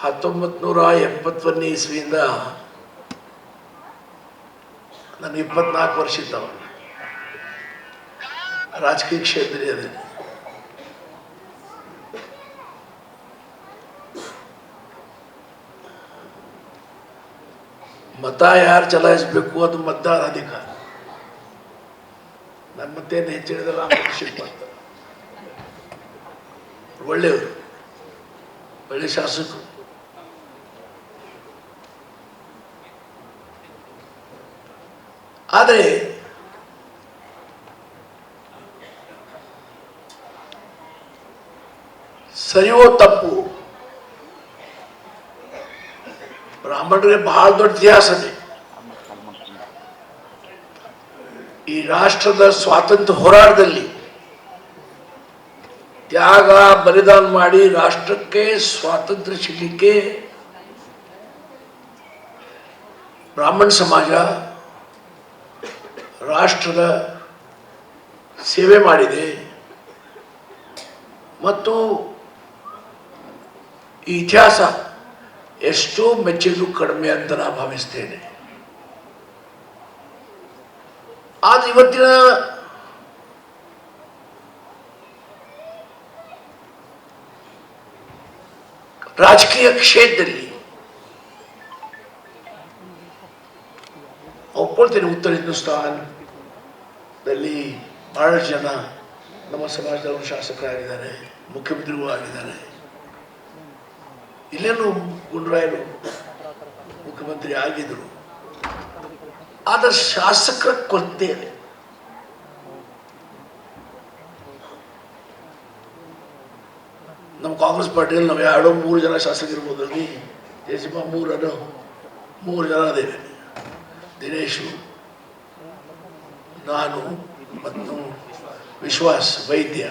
ಹತ್ತೊಂಬತ್ತು ನೂರ ಎಪ್ಪತ್ತೊಂದನೇ ಇಸ್ವಿಯಿಂದ ನಾನು ಇಪ್ಪತ್ನಾಲ್ಕು ವರ್ಷ ಇದ್ದವ ರಾಜಕೀಯ ಕ್ಷೇತ್ರದಲ್ಲಿ ಅದೇ. ಮತ ಯಾರು ಚಲಾಯಿಸಬೇಕು ಅದು ಮತದಾರ ಅಧಿಕಾರ. ನನ್ನ ಮತ್ತೇನು ಹೆಚ್ಚಿಡಿದ್ರೆ ಶಿಫ್ಟ್ ಮಾಡ್ತಾರೆ ಒಳ್ಳೆಯವರು. ಒಳ್ಳೆ ಶಾಸಕರು. ಆದರೆ ಸರಿಯೋ ತಪ್ಪು. ಬ್ರಾಹ್ಮಣರಿಗೆ ಬಹಳ ದೊಡ್ಡ ಇತಿಹಾಸನೇ. ಈ ರಾಷ್ಟ್ರದ ಸ್ವಾತಂತ್ರ್ಯ ಹೋರಾಟದಲ್ಲಿ ತ್ಯಾಗ, ಬಲಿದಾನ ಮಾಡಿ ರಾಷ್ಟ್ರಕ್ಕೆ ಸ್ವಾತಂತ್ರ್ಯ ಸಿಗಲಿಕ್ಕೆ ಬ್ರಾಹ್ಮಣ ಸಮಾಜ ರಾಷ್ಟ್ರದ ಸೇವೆ ಮಾಡಿದೆ. ಮತ್ತು ಈ ಇತಿಹಾಸ ಎಷ್ಟೋ ಮೆಚ್ಚಲು ಕಡಿಮೆ ಅಂತ ನಾನು ಭಾವಿಸ್ತೇನೆ. ಆದರೆ ಇವತ್ತಿನ ರಾಜಕೀಯ ಕ್ಷೇತ್ರದಲ್ಲಿ ಒಪ್ಕೊಳ್ತೇನೆ ಉತ್ತರ ಹಿಂದೂಸ್ತಾನ್ದಲ್ಲಿ ಬಹಳಷ್ಟು ಜನ ನಮ್ಮ ಸಮಾಜದವರು ಶಾಸಕರಾಗಿದ್ದಾರೆ ಮುಖ್ಯಮಂತ್ರಿಗಳು ಆಗಿದ್ದಾರೆ. ಇಲ್ಲೇನು ಗುಂಡ್ರಾಯರು ಮುಖ್ಯಮಂತ್ರಿ ಆಗಿದ್ರು. ಆದರೆ ಶಾಸಕರ ಕೊರತೆ ನಮ್ಮ ಕಾಂಗ್ರೆಸ್ ಪಾರ್ಟಿಯಲ್ಲಿ ನಾವು ಎರಡು ಮೂರು ಜನ ಶಾಸಕರಿರ್ಬೋದು ಅಲ್ಲಿ, ಜಯಸಿಂಹ ಮೂರನ್ನು, ಮೂರು ಜನ ಅದೇವೆ ದಿನೇಶು ನಾನು ಮತ್ತು ವಿಶ್ವಾಸ್ ವೈದ್ಯ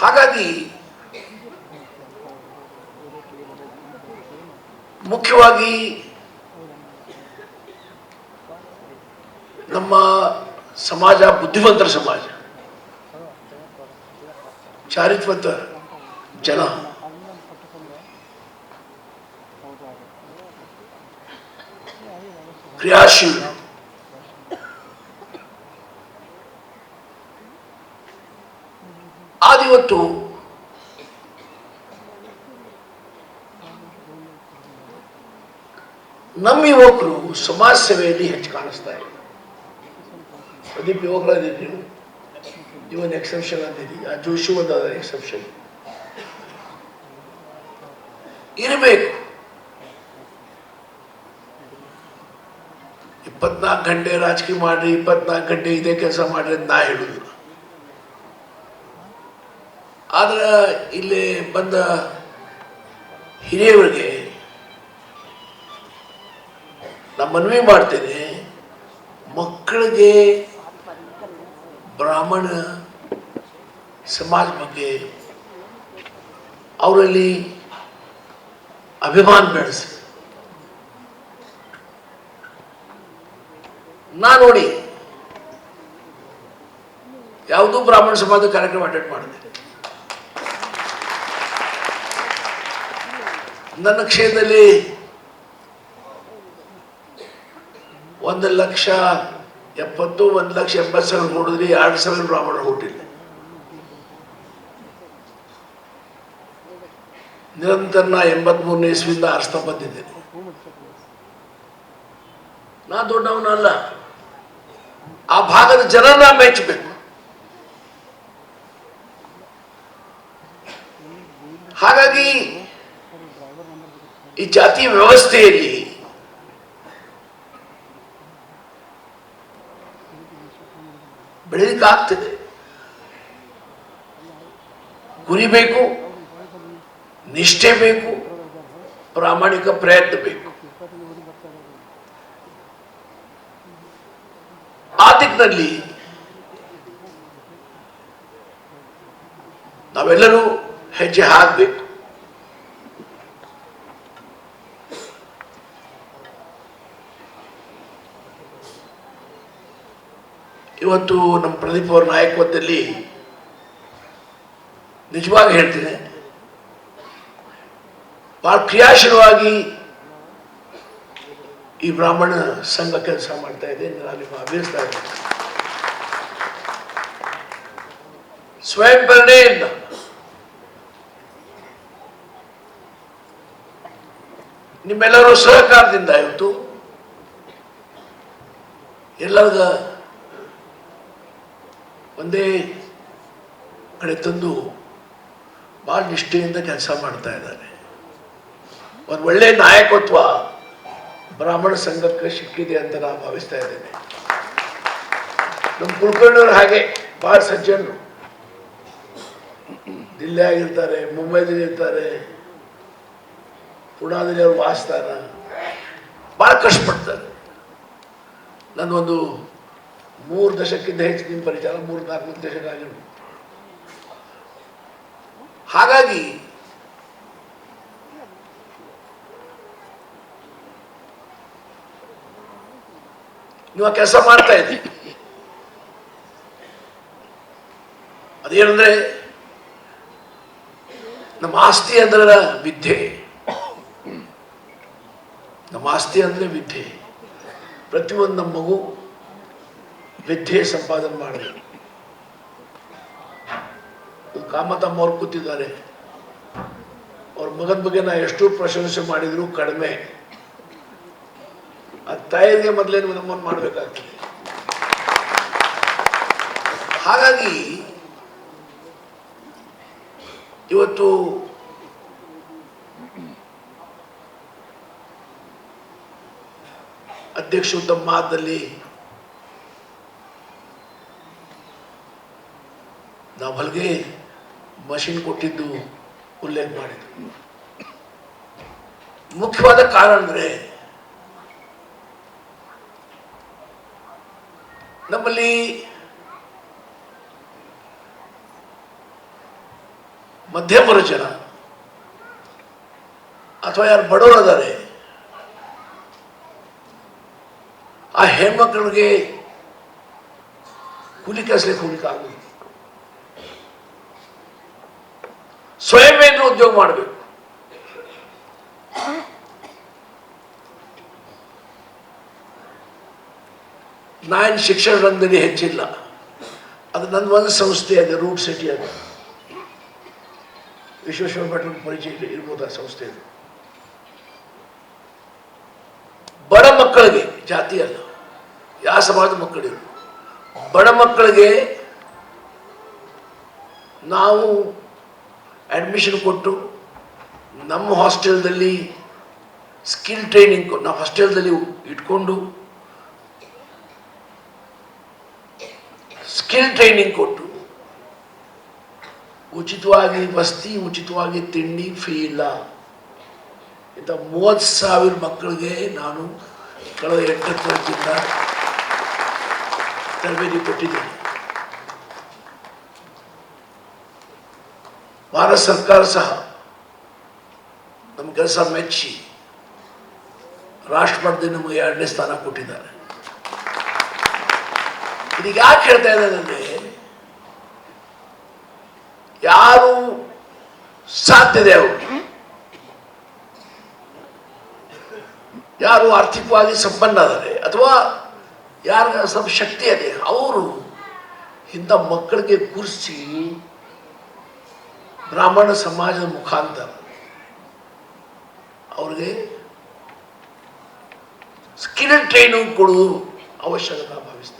ಹಾಗಾಗಿ ಮುಖ್ಯವಾಗಿ ನಮ್ಮ ಸಮಾಜ ಬುದ್ಧಿವಂತರ ಸಮಾಜ ಚಾರಿತ್ವಂತ ಜನ. ಕ್ರಿಯಾಶೀಲ ಆದಿವತ್ತು ನಮ್ಮ ಯುವಕರು ಸಮಾಜ ಸೇವೆಯಲ್ಲಿ ಹೆಚ್ಚು ಕಾಣಿಸ್ತಾ ಇಲ್ಲ ಪ್ರದೀಪ್ ಯುವಕರಾದಿರಿ ಇವನ್ ಎಕ್ಸೆಪ್ಷನ್ ಅಂತೀರಿ ಆ ಜೋಶಿ ಒಂದು ಎಕ್ಸೆಪ್ಷನ್ ಇರಬೇಕು ಇಪ್ಪತ್ನಾಲ್ಕು ಗಂಟೆ ರಾಜಕೀಯ ಮಾಡ್ರಿ, ಇಪ್ಪತ್ನಾಲ್ಕು ಗಂಟೆ ಇದೇ ಕೆಲಸ ಮಾಡ್ರಿ ಅಂತ ನಾ ಹೇಳುದಿಲ್ಲ ಆದ್ರೆ ಇಲ್ಲಿ ಬಂದ ಹಿರಿಯವರಿಗೆ ನಾ ಮನವಿ ಮಾಡ್ತೇನೆ, ಮಕ್ಕಳಿಗೆ ಬ್ರಾಹ್ಮಣ ಸಮಾಜ ಬಗ್ಗೆ ಅವರಲ್ಲಿ ಅಭಿಮಾನ ಬೆಳೆಸಿ. ನಾ ನೋಡಿ ಯಾವುದೂ ಬ್ರಾಹ್ಮಣ ಸಮಾಜದ ಕಾರ್ಯಕ್ರಮ ಅಟೆಂಡ್ ಮಾಡಿದೆ ನನ್ನ ಕ್ಷೇತ್ರದಲ್ಲಿ ಒಂದು ಲಕ್ಷ ಎಪ್ಪತ್ತು, ಒಂದು ಲಕ್ಷ ಎಂಬತ್ತು ಸಾವಿರ ನೋಡಿದ್ರೆ ಎರಡು ಸಾವಿರ ಬ್ರಾಹ್ಮಣರು ಹುಟ್ಟಿಲ್ಲ. ನಿರಂತರ ನಾ ಎಂಬತ್ಮೂರನೇ ಇಸ್ವಿಯಿಂದ ಆರಿಸ್ತಾ ಬಂದಿದ್ದೇನೆ. ನಾ ದೊಡ್ಡವನಲ್ಲ. ಆ ಭಾಗದ ಜನನ ಮೆಚ್ಚಬೇಕು ಹಾಗಾಗಿ ಈ ಜಾತಿ ವ್ಯವಸ್ಥೆಯಲ್ಲಿ ಬೆಳೀಲಿಕ್ಕಾಗ್ತದೆ ಗುರಿ ಬೇಕು ನಿಷ್ಠೆ ಬೇಕು ಪ್ರಾಮಾಣಿಕ ಪ್ರಯತ್ನ ಬೇಕು ದಿಕ್ಕಿನಲ್ಲಿ ನಾವೆಲ್ಲರೂ ಹೆಜ್ಜೆ ಹಾಕಬೇಕು. ಇವತ್ತು ನಮ್ಮ ಪ್ರದೀಪ್ ಅವರ ನಾಯಕತ್ವದಲ್ಲಿ ನಿಜವಾಗಿ ಹೇಳ್ತೇನೆ ಬಹಳ ಕ್ರಿಯಾಶೀಲವಾಗಿ ಈ ಬ್ರಾಹ್ಮಣ ಸಂಘ ಕೆಲಸ ಮಾಡ್ತಾ ಇದೆ ನಾನು ನಿಮ್ಮ ಅಭ್ಯಸ್ತಾ ಸ್ವಯಂ ನಿಮ್ಮೆಲ್ಲರೂ ಸಹಕಾರದಿಂದ ಇವತ್ತು ಎಲ್ಲರದ ಒಂದೇ ಕಡೆ ತಂದು ಭಾಳ ನಿಷ್ಠೆಯಿಂದ ಕೆಲಸ ಮಾಡ್ತಾ ಇದ್ದಾರೆ. ಒಂದು ಒಳ್ಳೆ ನಾಯಕತ್ವ ಬ್ರಾಹ್ಮಣ ಸಂಘಕ್ಕೆ ಸಿಕ್ಕಿದೆ ಅಂತ ನಾನು ಭಾವಿಸ್ತಾ ಇದ್ದೇನೆ. ನಮ್ಮ ಕುಲಕರ್ಣಿಯವರು ಹಾಗೆ ಭಾಳ ಸಜ್ಜನರು. ದಿಲ್ಲಿ ಆಗಿರ್ತಾರೆ, ಮುಂಬೈದಲ್ಲಿ ಇರ್ತಾರೆ. ಪುಣಾದಲ್ಲಿ ಅವ್ರು ವಾಸ್ತಾರ ಭಾಳ ಕಷ್ಟಪಡ್ತಾರೆ. ನನ್ನೊಂದು ಮೂರು ದಶಕ್ಕಿಂತ ಹೆಚ್ಚು ನಿಮ್ಮ ಪರಿಚಯ, ಮೂರು ನಾಲ್ಕು ದಶಕ ಆಗಿರ್ಬೋದು. ಹಾಗಾಗಿ ಆ ಕೆಲಸ ಮಾಡ್ತಾ ಇದ್ದಿ. ಅದೇನಂದ್ರೆ, ನಮ್ಮ ಆಸ್ತಿ ಅಂದ್ರೆ ವಿದ್ಯೆ. ನಮ್ಮ ಆಸ್ತಿ ಅಂದ್ರೆ ವಿದ್ಯೆ. ಪ್ರತಿಯೊಂದು ನಮ್ಮ ಮಗು ವಿದ್ಯೆ ಸಂಪಾದನೆ ಮಾಡಬೇಕು. ಕಾಮತಮ್ಮ ಅವ್ರು ಕೂತಿದ್ದಾರೆ. ಅವ್ರ ಮಗನ ಬಗ್ಗೆ ನಾ ಎಷ್ಟು ಪ್ರಶಂಸೆ ಮಾಡಿದ್ರು ಕಡಿಮೆ. ಆ ತಾಯಿಗೆ ಮೊದಲೇ ನಮ್ಮನ್ನು ಮಾಡಬೇಕಾಗ್ತದೆ. ಹಾಗಾಗಿ, ಇವತ್ತು ಅಧ್ಯಕ್ಷ ತಮ್ಮ ಮಾತಲ್ಲಿ ನಾವು ಹೊಲಿಗೆ ಮಷಿನ್ ಕೊಟ್ಟಿದ್ದು ಉಲ್ಲೇಖ ಮಾಡಿದ್ದು. ಮುಖ್ಯವಾದ ಕಾರಣ ಅಂದ್ರೆ ನಮ್ಮಲ್ಲಿ ಮಧ್ಯಮರ ಜನ ಅಥವಾ ಯಾರು ಬಡವರು ಅದಾರೆ ಆ ಹೆಣ್ಮಕ್ಳಿಗೆ ಕೂಲಿ ಕೆಲಸಕ್ಕೆ ಹೋಗ್ಲಿಕ್ಕೆ ಸ್ವಯಂ ಏನು ಉದ್ಯೋಗ ಮಾಡಬೇಕು. ನಾನು ಶಿಕ್ಷಣ ರಂಗದಲ್ಲಿ ಹೆಚ್ಚಿಲ್ಲ. ಅದು ನನ್ನ ಒಂದು ಸಂಸ್ಥೆ ಇದೆ ರೂಟ್ ಸಿಟಿ ಅದು. ವಿಶ್ವೇಶ್ವರ ಭಟ್ರ ಪರಿಚಯ ಇರ್ಬೋದು ಆ ಸಂಸ್ಥೆ ಅದು. ಬಡ ಮಕ್ಕಳಿಗೆ, ಜಾತಿ ಅಲ್ಲ ಯಾವ ಸಮಾಜದ ಮಕ್ಕಳಿರು. ಬಡ ಮಕ್ಕಳಿಗೆ ನಾವು ಅಡ್ಮಿಷನ್ ಕೊಟ್ಟು ನಮ್ಮ ಹಾಸ್ಟೆಲ್ದಲ್ಲಿ ಸ್ಕಿಲ್ ಟ್ರೈನಿಂಗ್ ನಾವು ಹಾಸ್ಟೆಲ್ದಲ್ಲಿ ಇಟ್ಕೊಂಡು ಸ್ಕಿಲ್ ಟ್ರೈನಿಂಗ್ ಕೊಟ್ಟು. ಉಚಿತವಾಗಿ ವಸತಿ, ಉಚಿತವಾಗಿ ತಿಂಡಿ ಫ್ರೀ ಇಲ್ಲ. ಇಂಥ ಮೂವತ್ತು ಸಾವಿರ ಮಕ್ಕಳಿಗೆ ನಾನು ಕಳೆದ ಎಂಟತ್ತು ವರ್ಷದಿಂದ ತರಬೇತಿ ಕೊಟ್ಟಿದ್ದೇನೆ. ಭಾರತ ಸರ್ಕಾರ ಸಹ ನಮ್ಮ ಕೆಲಸ ಮೆಚ್ಚಿ ರಾಷ್ಟ್ರಮಟ್ಟದಲ್ಲಿ ನಮಗೆ ಎರಡನೇ ಸ್ಥಾನ ಕೊಟ್ಟಿದ್ದಾರೆ. ಇದೀಗ ಯಾಕೆ ಹೇಳ್ತಾ ಇದ್ದಾರೆ ಅಂದ್ರೆ ಯಾರು ಸಾಧ್ಯತೆ ಅವರು? ಯಾರು ಆರ್ಥಿಕವಾಗಿ ಸಂಪನ್ನ ಅದಾರೆ ಅಥವಾ ಯಾರ ಸ್ವಲ್ಪ ಶಕ್ತಿ ಇದೆ, ಅವರು ಇಂಥ ಮಕ್ಕಳಿಗೆ ಕೂರಿಸಿ ಬ್ರಾಹ್ಮಣ ಸಮಾಜದ ಮುಖಾಂತರ ಅವ್ರಿಗೆ ಸ್ಕಿಲ್ ಟ್ರೈನಿಂಗ್ ಕೊಡುವುದು ಅವಶ್ಯಕತೆ ಭಾವಿಸ್ತೇವೆ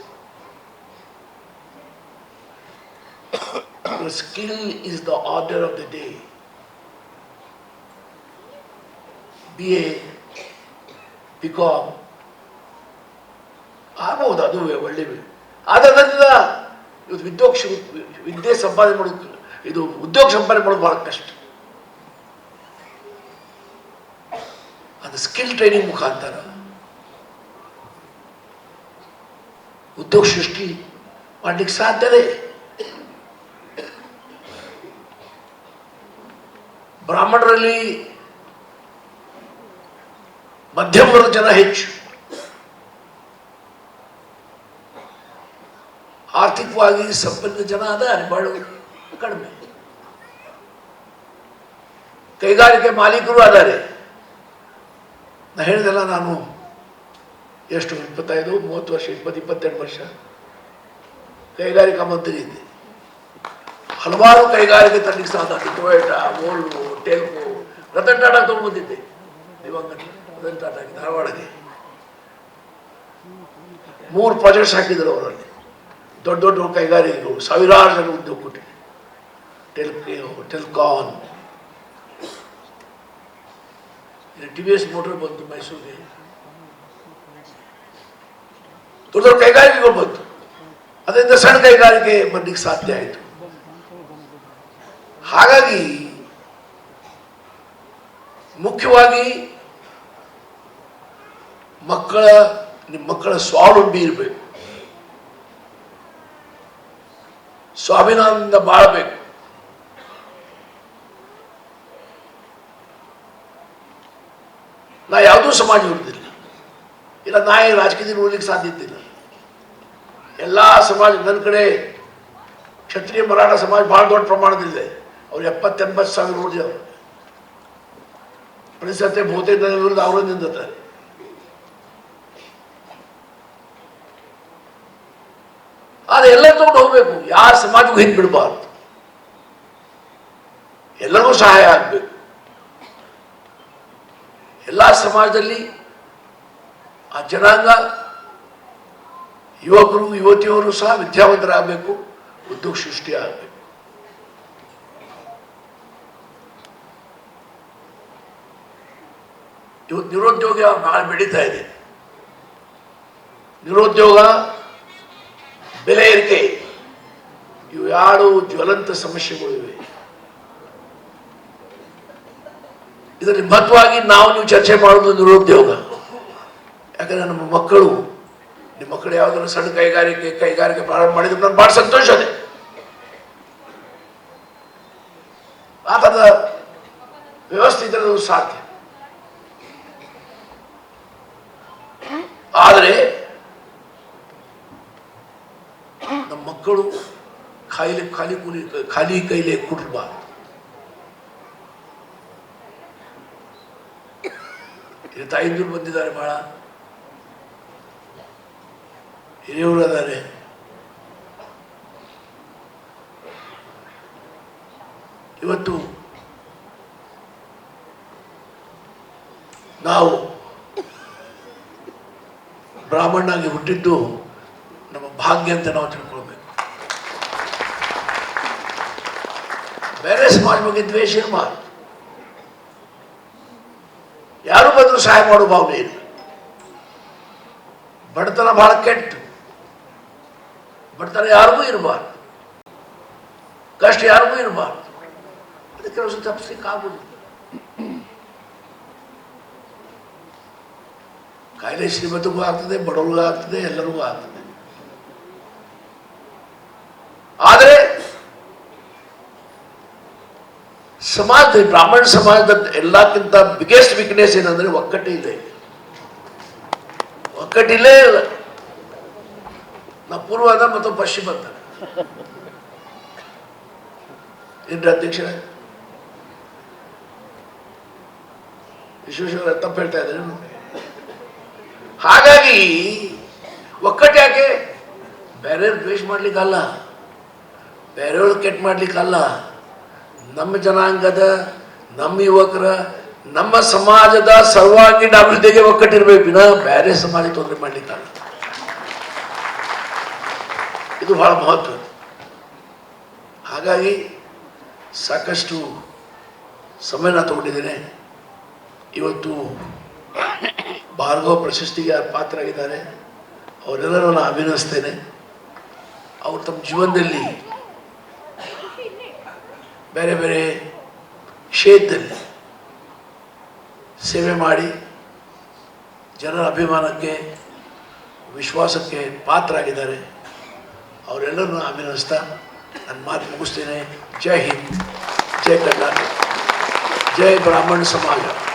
skill skill is order of of day day. Be a ಆಗ್ಬೋದು ಅದು ಒಳ್ಳೆ ಆದ್ದರಿಂದ ಇವತ್ತು ವಿದ್ಯೋಗ ವಿದ್ಯೆ ಸಂಪಾದನೆ ಮಾಡೋದು ಇದು ಉದ್ಯೋಗ ಸಂಪಾದನೆ ಮಾಡೋದು ಬಹಳ ಕಷ್ಟ ಅದು ಸ್ಕಿಲ್ ಟ್ರೈನಿಂಗ್ ಮುಖಾಂತರ ಉದ್ಯೋಗ ಸೃಷ್ಟಿ ಮಾಡ್ಲಿಕ್ಕೆ ಸಾಧ್ಯತೆ ಬ್ರಾಹ್ಮಣರಲ್ಲಿ ಮಧ್ಯಮ ಜನ ಹೆಚ್ಚು. ಆರ್ಥಿಕವಾಗಿ ಸಂಪನ್ನ ಜನ ಅದ ಬಹಳ ಕಡಿಮೆ. ಕೈಗಾರಿಕೆ ಮಾಲೀಕರು ಅದಾರೆ. ನಾ ಹೇಳಿದೆಲ್ಲ ನಾನು ಎಷ್ಟು, ಇಪ್ಪತ್ತೈದು, ಮೂವತ್ತು ವರ್ಷ, ಇಪ್ಪತ್ತು, ಇಪ್ಪತ್ತೆಂಟು ವರ್ಷ ಕೈಗಾರಿಕಾ ಮಂತ್ರಿ ಇದ್ದೆ. ಹಲವಾರು ಕೈಗಾರಿಕೆ ತರಲಿಕ್ಕೆ ಸಾಧ್ಯ Toyota Volvo Telco Ratan Tata ತೊಗೊಂಡ್ಬಂದಿದ್ದೆ ದಿವಂಗತ ರತನ್ ಟಾಟಾಗೆ ಧಾರವಾಡಗೆ ಮೂರು ಪ್ರಾಜೆಕ್ಟ್ಸ್ ಹಾಕಿದ್ರು ಅವರಲ್ಲಿ ದೊಡ್ಡ ದೊಡ್ಡ ಕೈಗಾರಿಕೆಗಳು ಸಾವಿರಾರು ಜನ ಉದ್ಯೋಗ ಕೊಟ್ಟಿದೆ Telco Telcon T V S motor ಬಂತು ಮೈಸೂರಿಗೆ ದೊಡ್ಡ ದೊಡ್ಡ ಕೈಗಾರಿಕೆಗಳು ಬಂತು ಅದರಿಂದ ಸಣ್ಣ ಕೈಗಾರಿಕೆ ಬರ್ಲಿಕ್ಕೆ ಸಾಧ್ಯ ಆಯಿತು ಹಾಗಾಗಿ ಮುಖ್ಯವಾಗಿ ಮಕ್ಕಳ, ನಿಮ್ಮ ಮಕ್ಕಳ ಸ್ವಾವಲಂಬಿ ಇರಬೇಕು. ಸ್ವಾಭಿಮಾನದಿಂದ ಬಾಳಬೇಕು. ನಾ ಯಾವುದೂ ಸಮಾಜ ಇರುವುದಿಲ್ಲ ಇಲ್ಲ, ನಾ ಏನು ರಾಜಕೀಯದಲ್ಲಿ ಸಾಧ್ಯತೆ ಇಲ್ಲ ಎಲ್ಲ ಸಮಾಜ ನನ್ನ ಕಡೆ ಕ್ಷತ್ರಿಯ ಮರಾಠ ಸಮಾಜ ಭಾಳ ದೊಡ್ಡ ಪ್ರಮಾಣದಲ್ಲಿದೆ. ಅವ್ರು ಎಪ್ಪತ್ತೆಂಬತ್ತು ಸಾವಿರ ಅವರು ಪರಿಸರತೆ ಬಹುತೇಕ ವಿರುದ್ಧ ಅವರು ನಿಂದಿರ್ತಾರೆ ಆದ್ರೆ ಎಲ್ಲ ತಗೊಂಡು ಹೋಗ್ಬೇಕು. ಯಾರ ಸಮಾಜಕ್ಕೂ ಹಿಂದೆ ಬಿಡಬಾರ್ದು. ಎಲ್ಲರಿಗೂ ಸಹಾಯ ಆಗಬೇಕು. ಎಲ್ಲ ಸಮಾಜದಲ್ಲಿ ಆ ಜನಾಂಗ ಯುವಕರು, ಯುವತಿಯವರು ಸಹ ವಿದ್ಯಾವಂತರಾಗಬೇಕು, ಉದ್ಯೋಗ ಸೃಷ್ಟಿ ಆಗಬೇಕು ಇವತ್ತು ನಿರುದ್ಯೋಗ ಬಹಳ ಬೆಳೀತಾ ಇದೆ. ನಿರುದ್ಯೋಗ ಬೆಲೆ ಏರಿಕೆ ಇವು ಯಾರು ಜ್ವಲಂತ ಸಮಸ್ಯೆಗಳು ಇವೆ. ಇದರಲ್ಲಿ ಮಹತ್ವವಾಗಿ ನಾವು ನೀವು ಚರ್ಚೆ ಮಾಡೋದು ನಿರುದ್ಯೋಗ. ಯಾಕಂದ್ರೆ ನಮ್ಮ ಮಕ್ಕಳು, ನಿಮ್ಮ ಮಕ್ಕಳು ಯಾವ್ದಾದ್ರು ಸಣ್ಣ ಕೈಗಾರಿಕೆ ಕೈಗಾರಿಕೆ ಪ್ರಾರಂಭ ಮಾಡಿದ್ರೆ ನಾನು ಭಾಳ ಸಂತೋಷ ಅದೇ. ಆ ಥರದ ವ್ಯವಸ್ಥೆ ಇದ್ರೆ ಸಾಧ್ಯ. ಆದರೆ ನಮ್ಮ ಮಕ್ಕಳು ಖಾಯಿಲೆ ಖಾಲಿ ಕೂಲಿ, ಖಾಲಿ ಕೈಲೆ ಇಲ್ಲಿ ತಾಯಿಂದ್ರು ಬಂದಿದ್ದಾರೆ ಬಹಳ ಹಿರಿಯವರು ಅದಾರೆ ಇವತ್ತು ನಾವು ಬ್ರಾಹ್ಮಣನಾಗಿ ಹುಟ್ಟಿದ್ದು ನಮ್ಮ ಭಾಗ್ಯ ಅಂತ ನಾವು ತಿಳ್ಕೊಳ್ಬೇಕು. ಬೇರೆ ಸಮಾಜ ಬಗ್ಗೆ ದ್ವೇಷ ಇರಬಾರ್ದು. ಯಾರು ಬಂದರೂ ಸಹಾಯ ಮಾಡೋ ಭಾವನೆ ಇಲ್ಲ. ಬಡತನ ಬಹಳ ಕೆಟ್ಟು. ಬಡತನ ಯಾರಿಗೂ ಇರಬಾರ್ದು. ಕಷ್ಟ ಯಾರಿಗೂ ಇರಬಾರ್ದು. ಅದಕ್ಕೆ ಕೆಲವು ಸಲ ತಪ್ಪಿಸ್ಲಿಕ್ಕೆ ಆಗುದಿಲ್ಲ. ಕಾಯಿಲೆ ಶ್ರೀಮಂತಗೂ ಆಗ್ತದೆ, ಬಡವರಿಗೂ ಆಗ್ತದೆ, ಎಲ್ಲರಿಗೂ ಆಗ್ತದೆ. ಆದರೆ ಸಮಾಜ, ಬ್ರಾಹ್ಮಣ ಸಮಾಜದ ಎಲ್ಲಕ್ಕಿಂತ ಬಿಗ್ಗೆಸ್ಟ್ ವೀಕ್ನೆಸ್ ಏನಂದ್ರೆ ಒಕ್ಕಟ್ಟಿದೆ ಒಕ್ಕಟ್ಟಿಲ್ಲೇ ಇಲ್ಲ ನಾ ಪೂರ್ವದ ಮತ್ತು ಪಶ್ಚಿಮದ ಏನ್ರಿ ಅಧ್ಯಕ್ಷ ವಿಶ್ವೇಶ್ವರ ತಪ್ಪು ಹೇಳ್ತಾ ಇದ್ದಾರೆ ಹಾಗಾಗಿ ಒಕ್ಕಟ್ಟು ಯಾಕೆ? ಬೇರೆಯವ್ರು ದ್ವೇಷ ಮಾಡ್ಲಿಕ್ಕಲ್ಲ, ಬೇರೆಯವ್ರು ಕೆಟ್ಟ ಮಾಡ್ಲಿಕ್ಕಲ್ಲ. ನಮ್ಮ ಜನಾಂಗದ, ನಮ್ಮ ಯುವಕರ, ನಮ್ಮ ಸಮಾಜದ ಸರ್ವಾಂಗೀಣ ಅಭಿವೃದ್ಧಿಗೆ ಒಕ್ಕಟ್ಟಿರ್ಬೇಕು. ವಿನ ಬೇರೆ ಸಮಾಜ ತೊಂದರೆ ಮಾಡ್ಲಿಕ್ಕಲ್ಲ ಇದು ಬಹಳ ಮಹತ್ವ. ಹಾಗಾಗಿ ಸಾಕಷ್ಟು ಸಮಯನ ತಗೊಂಡಿದ್ದೇನೆ. ಇವತ್ತು ಭಾರ್ಗವ ಪ್ರಶಸ್ತಿಗೆ ಯಾರು ಪಾತ್ರರಾಗಿದ್ದಾರೆ. ಅವರೆಲ್ಲರೂ ನಾನು ಅಭಿನಯಿಸ್ತೇನೆ. ಅವರು ತಮ್ಮ ಜೀವನದಲ್ಲಿ ಬೇರೆ ಬೇರೆ ಕ್ಷೇತ್ರದಲ್ಲಿ ಸೇವೆ ಮಾಡಿ ಜನರ ಅಭಿಮಾನಕ್ಕೆ, ವಿಶ್ವಾಸಕ್ಕೆ ಪಾತ್ರರಾಗಿದ್ದಾರೆ. ಅವರೆಲ್ಲರನ್ನು ಅಭಿನಯಿಸ್ತಾ ನನ್ನ ಮಾತು ಮುಗಿಸ್ತೇನೆ. ಜೈ ಹಿಂದ್, ಜೈ ಕರ್ನಾಟಕ, ಜೈ ಬ್ರಾಹ್ಮಣ ಸಮಾಜ.